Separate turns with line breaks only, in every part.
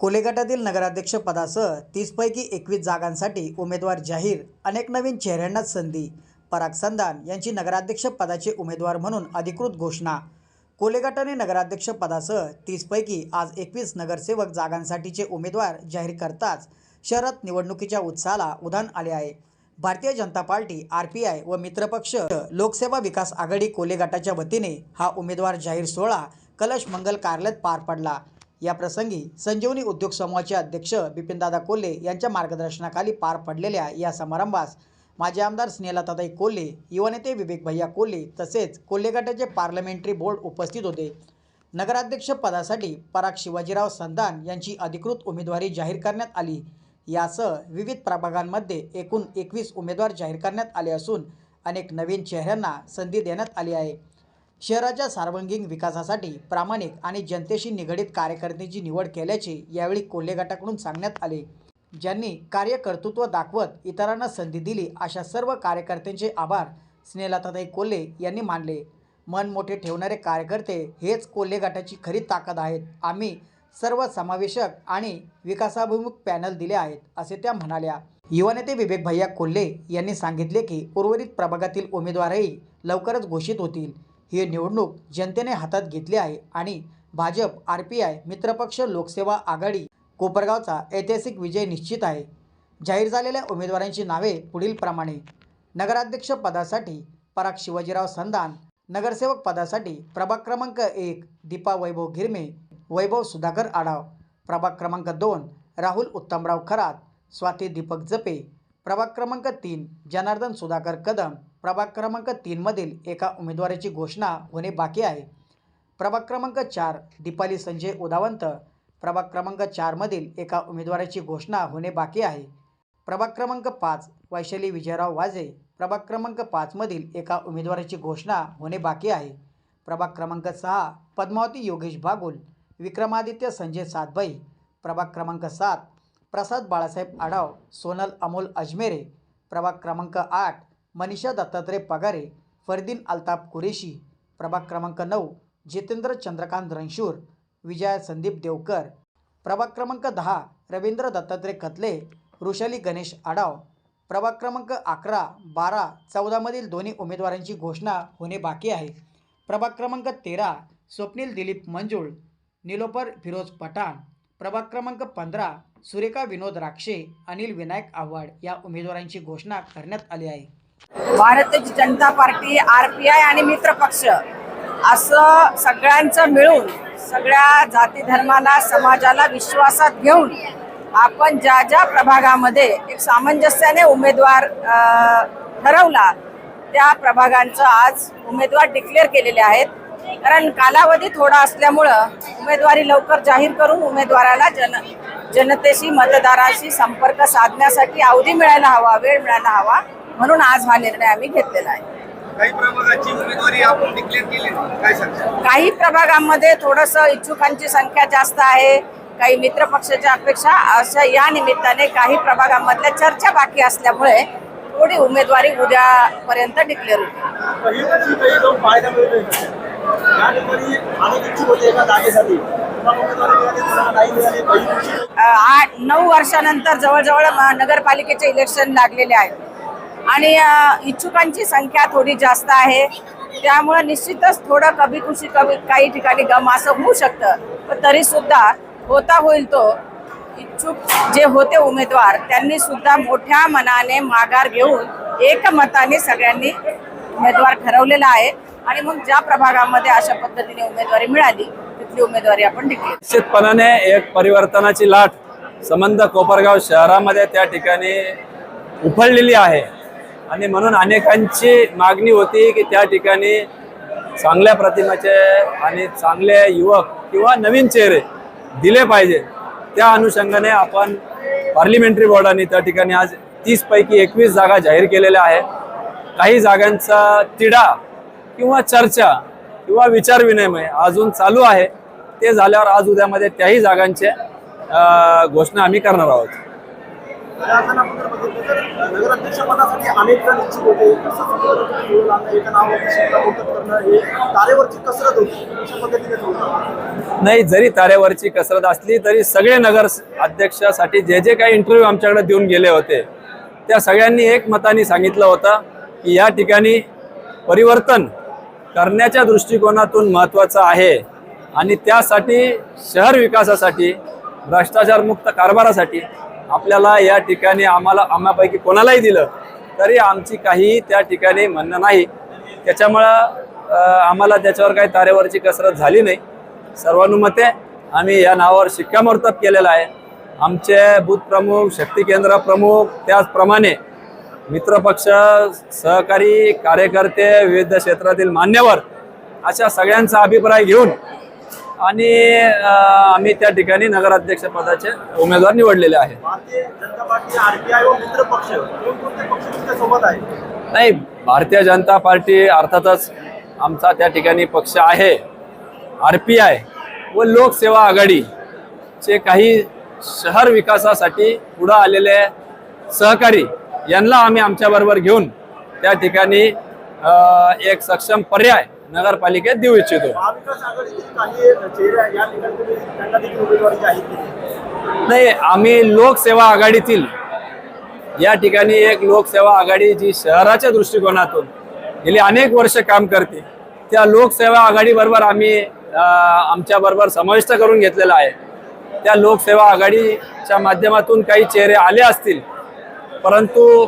कोलेघाटातील नगराध्यक्षपदासह नगराध्यक्ष पदासह तीसपैकी एकवीस जागांसाठी उमेदवार जाहीर अनेक नवीन चेहऱ्यांनाच संधी. पराग संधान यांची नगराध्यक्ष पदाचे उमेदवार म्हणून अधिकृत घोषणा. कोलेघाटाने नगराध्यक्षपदासह नगराध्यक्ष पदासह तीसपैकी आज एकवीस नगरसेवक जागांसाठीचे उमेदवार जाहीर करताच शहरात निवडणुकीच्या उत्साहाला उधाण आले आहे. Bharatiya Janata Party R P I व मित्रपक्ष लोकसेवा विकास आघाडी कोले गटाच्या वतीने हा उमेदवार जाहीर सोहळा कलश मंगल कार्यालयात पार पडला. या प्रसंगी संजीवनी उद्योग समूहाचे अध्यक्ष बिपिनदादा कोल्हे यांच्या मार्गदर्शनाखाली पार पडलेल्या या समारंभास माजी आमदार स्नेहलताताई कोल्हे युवा नेते विवेक भैया कोल्हे तसेच कोल्हे गटाचे पार्लमेंटरी बोर्ड उपस्थित होते. नगराध्यक्ष पदासाठी पराग शिवाजीराव संधान यांची अधिकृत उमेदवारी जाहीर करण्यात आली. यासह विविध प्रभागांमध्ये एकूण एकवीस उमेदवार जाहीर करण्यात आले असून अनेक नवीन चेहऱ्यांना संधी देण्यात आली आहे. शहराच्या सर्वांगीण विकासासाठी प्रामाणिक आणि जनतेशी निगडीत कार्यकर्त्यांची निवड केल्याचे यावेळी कोल्हे गटाकडून सांगण्यात आले. ज्यांनी कार्यकर्तृत्व दाखवत इतरांना संधी दिली अशा सर्व कार्यकर्त्यांचे आभार स्नेहलताताई कोल्हे यांनी मानले. मन मोठे ठेवणारे कार्यकर्ते हेच कोल्हे गटाची खरी ताकद आहेत. आम्ही सर्व समावेशक आणि विकासाभिमुख पॅनल दिले आहेत असे त्या म्हणाल्या. युवा नेते विवेक भैया कोल्हे यांनी सांगितले की उर्वरित प्रभागातील उमेदवारही लवकरच घोषित होतील. ही निवडणूक जनतेने हातात घेतली आहे आणि भाजप आर पी आय मित्रपक्ष लोकसेवा आघाडी कोपरगावचा ऐतिहासिक विजय निश्चित आहे. जाहीर झालेल्या उमेदवारांची नावे पुढीलप्रमाणे नगराध्यक्ष पदासाठी पराग शिवाजीराव संधान नगरसेवक पदासाठी प्रभाग क्रमांक एक दीपा वैभव गिरमे वैभव सुधाकर आढाव प्रभाग क्रमांक दोन राहुल उत्तमराव खरात स्वाती दीपक जपे प्रभाग क्रमांक तीन जनार्दन सुधाकर कदम प्रभाग क्रमांक तीनमधील एका उमेदवाराची घोषणा होणे बाकी आहे. प्रभाग क्रमांक चार दीपाली संजय उदावंत. प्रभाग क्रमांक चारमधील एका उमेदवाराची घोषणा होणे बाकी आहे. प्रभाग क्रमांक पाच वैशाली विजयराव वाजे प्रभाग क्रमांक पाचमधील एका उमेदवाराची घोषणा होणे बाकी आहे. प्रभाग क्रमांक सहा पद्मावती योगेश बागुल. विक्रमादित्य संजय सातभाई प्रभाग क्रमांक सात प्रसाद बाळासाहेब आढाव सोनल अमोल अजमेरे. प्रभाग क्रमांक आठ मनीषा दत्तात्रय पगारे फरदीन अल्ताफ कुरेशी प्रभाग क्रमांक नऊ जितेंद्र चंद्रकांत रणशूर विजया संदीप देवकर प्रभाग क्रमांक दहा रवींद्र दत्तात्रय कतले वृषाली गणेश आडाव प्रभाग क्रमांक अकरा बारा चौदामधील दोन्ही उमेदवारांची घोषणा होणे बाकी आहे. प्रभाग क्रमांक तेरा स्वप्नील दिलीप मंजुळ निलोपर फिरोज पठाण प्रभाग क्रमांक पंधरा सुरेखा विनोद राक्षे अनिल विनायक आव्हाड या उमेदवारांची घोषणा करण्यात आली आहे.
Bharatiya Janata Party R P I आणि मित्र पक्ष असं सगळ्यांचं मिळून सगळ्या जाती धर्माला समाजाला विश्वासात घेऊन आपण ज्या ज्या प्रभागामध्ये एक सामंजस्याने उमेदवार ठरवला त्या प्रभागांचं आज उमेदवार डिक्लेअर केलेले आहेत. कारण कालावधी थोडा असल्यामुळं उमेदवारी लवकर जाहीर करून उमेदवाराला जन जनतेशी मतदाराशी संपर्क साधण्यासाठी अवधी मिळायला हवा वेळ मिळायला हवा. म्हणून आज हा निर्णय आम्ही घेतलेला आहे.
काही प्रभागाची उमेदवारी आपण डिक्लेअर केली नाही. काय सांगता?
काही प्रभागांमध्ये थोडस इच्छुकांची संख्या जास्त आहे काही मित्र पक्षाच्या अपेक्षा अशा या निमित्ताने काही प्रभागांमधल्या चर्चा बाकी असल्यामुळे थोडी उमेदवारी उद्यापर्यंत डिक्लेअर
होते
आठ नऊ वर्षानंतर जवळजवळ नगरपालिकेचे इलेक्शन लागलेले आहेत. आणि इच्छुकांची संख्या थोडी जास्त आहे. त्यामुळं निश्चितच थोडं कभी खुशी कभी काही ठिकाणी गम असं होऊ शकतं. पण तरी सुद्धा होता होईल तो. इच्छुक जे होते उमेदवार त्यांनी सुद्धा मोठ्या मनाने माघार घेऊन एकमताने सगळ्यांनी उमेदवार ठरवलेला आहे. आणि मग ज्या प्रभागामध्ये अशा पद्धतीने उमेदवारी मिळाली तिथली उमेदवारी आपण टिकली.
निश्चितपणाने एक परिवर्तनाची लाट संबंध कोपरगाव शहरामध्ये त्या ठिकाणी उफळलेली आहे. आणि म्हणून अनेकांची मागणी होती की त्या ठिकाणी चांगल्या प्रतिमाचे आणि चांगले युवक किंवा नवीन चेहरे दिले पाहिजे. त्या अनुषंगाने आपण पार्लिमेंटरी बोर्डाने त्या ठिकाणी आज तीसपैकी एकवीस जागा जाहीर केलेल्या आहे काही जागांचा तिढा किंवा चर्चा किंवा विचार विनिमय अजून चालू आहे. ते झाल्यावर आज उद्यामध्ये त्याही जागांचे घोषणा आम्ही करणार आहोत.
आपण बघितलं तर अनेक जण इच्छुक होते. करणं हे तारेवरची कसरत होती अशा पद्धतीने होतं
नाही जरी तारेवरची कसरत असली तरी सगळे नगर अध्यक्षासाठी जे जे काही इंटरव्ह्यू आमच्याकडे देऊन गेले होते त्या सगळ्यांनी एक मताने सांगितलं होतं की या ठिकाणी परिवर्तन करण्याच्या दृष्टिकोनातून महत्त्वाचं आहे. आणि त्यासाठी शहर विकासासाठी भ्रष्टाचारमुक्त कारभारासाठी आपल्याला या ठिकाणी आम्हाला आम्हापैकी कोणालाही दिलं तरी आमची काही त्या ठिकाणी म्हणणं नाही. त्याच्यामुळं आम्हाला त्याच्यावर काही तारेवरची कसरत झाली नाही. सर्वानुमते आम्ही या नावावर शिक्कामोर्तब केलेला आहे. आमचे बूथ प्रमुख शक्ती केंद्र प्रमुख त्याचप्रमाणे मित्रपक्ष सहकारी कार्यकर्ते विविध क्षेत्रातील मान्यवर अशा सगळ्यांचा अभिप्राय घेऊन आणि आम्ही त्या ठिकाणी नगराध्यक्ष पदाचे उमेदवार निवडलेले आहे
भारतीय जनता पार्टी आरपीआय व मित्र पक्ष कोणकोणते पक्ष तुमच्यासोबत आहे
नाही भारतीय जनता पार्टी अर्थातच आमचा त्या ठिकाणी पक्ष आहे. आर पी आय व लोकसेवा आघाडीचे काही शहर विकासासाठी पुढं आलेले सहकारी यांना आम्ही आमच्याबरोबर घेऊन त्या ठिकाणी एक सक्षम पर्याय नगरपालिकेत देऊ इच्छितो. नाही आम्ही लोकसेवा आघाडीतील या ठिकाणी एक लोकसेवा आघाडी जी शहराच्या दृष्टिकोनातून गेली अनेक वर्ष काम करते त्या लोकसेवा आघाडीबरोबर आम्ही आमच्या बरोबर समाविष्ट करून घेतलेला आहे. त्या लोकसेवा आघाडीच्या माध्यमातून काही चेहरे आले असतील परंतु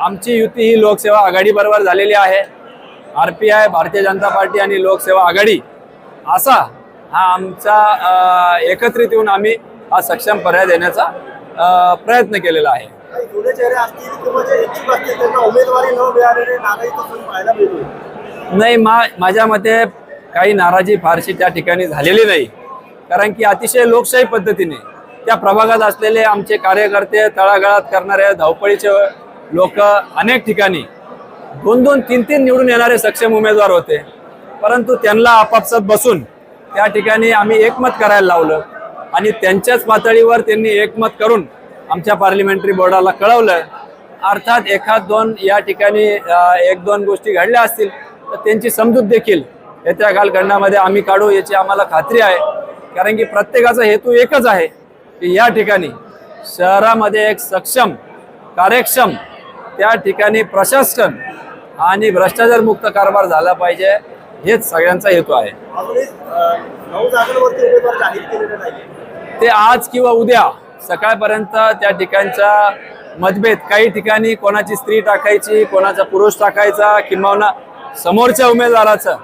आमची युती ही लोकसेवा आघाडीबरोबर झालेली आहे. आर पी आय भारतीय जनता पार्टी आणि लोकसेवा आघाडी. असा हा आमचा एकत्रित येऊन आम्ही हा सक्षम पर्याय देण्याचा प्रयत्न केलेला आहे. नाही मा माझ्या मते काही नाराजी फारशी त्या ठिकाणी झालेली नाही. कारण की अतिशय लोकशाही पद्धतीने त्या प्रभागात असलेले आमचे कार्यकर्ते तळागाळात करणारे धावपळीचे लोक अनेक ठिकाणी दोन दोन तीन तीन निवडून येणारे सक्षम उमेदवार होते. परंतु त्यांना आपापसात बसून त्या ठिकाणी आम्ही एकमत करायला लावलं. आणि त्यांच्याच पातळीवर त्यांनी एकमत करून आमच्या पार्लिमेंटरी बोर्डाला कळवलं. अर्थात एखाद दोन या ठिकाणी एक दोन गोष्टी घडल्या असतील तर त्यांची समजूत देखील येत्या कालखंडामध्ये आम्ही काढू याची आम्हाला खात्री आहे. कारण की प्रत्येकाचा हेतू एकच आहे की या ठिकाणी शहरामध्ये एक सक्षम कार्यक्षम त्या ठिकाणी प्रशासन आणि भ्रष्टाचारमुक्त कारभार झाला पाहिजे हेच सगळ्यांचा हेतू आहे. ते आज किंवा उद्या सकाळपर्यंत त्या ठिकाणचा मतभेद काही ठिकाणी कोणाची स्त्री टाकायची कोणाचा पुरुष टाकायचा किंवा समोरच्या उमेदवाराचं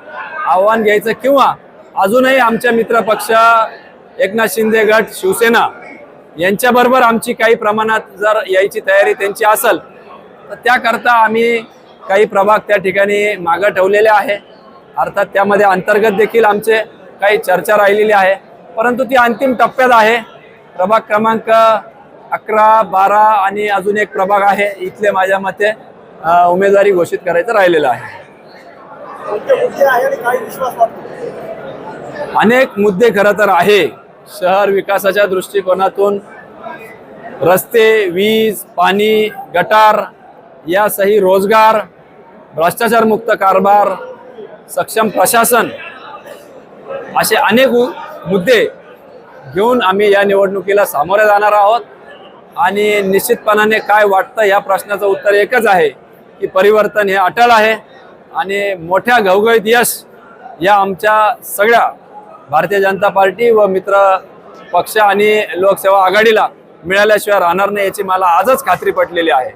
आव्हान घ्यायचं किंवा अजूनही आमच्या मित्र पक्ष एकनाथ शिंदे गट शिवसेना यांच्याबरोबर आमची काही प्रमाणात जर यायची तयारी त्यांची असेल तर त्याकरता आम्ही काही प्रभाग त्या ठिकाणी मागं ठेवलेले आहे. अर्थात त्यामध्ये अंतर्गत देखील आमचे काही चर्चा राहिलेली आहे. परंतु ती अंतिम टप्प्यात आहे. प्रभाग क्रमांक अकरा बारा आणि अजून एक प्रभाग आहे. इथले माझ्या मते उमेदवारी घोषित करायचं राहिलेलं आहे. अनेक मुद्दे खरं तर आहे. शहर विकासाच्या दृष्टिकोनातून रस्ते वीज पाणी गटार यासही रोजगार भ्रष्टाचारमुक्त कारभार सक्षम प्रशासन असे अनेक मुद्दे घेऊन आम्ही या निवडणुकीला सामोरे जाणार आहोत. आणि निश्चितपणाने काय वाटतं या प्रश्नाचं उत्तर एकच आहे की परिवर्तन हे अटल आहे. आणि मोठ्या घवघळीत यश या आमच्या सगळ्या भारतीय जनता पार्टी व मित्र पक्ष आणि लोकसेवा आघाडीला मिळाल्याशिवाय राहणार नाही याची मला आजच खात्री पटलेली आहे.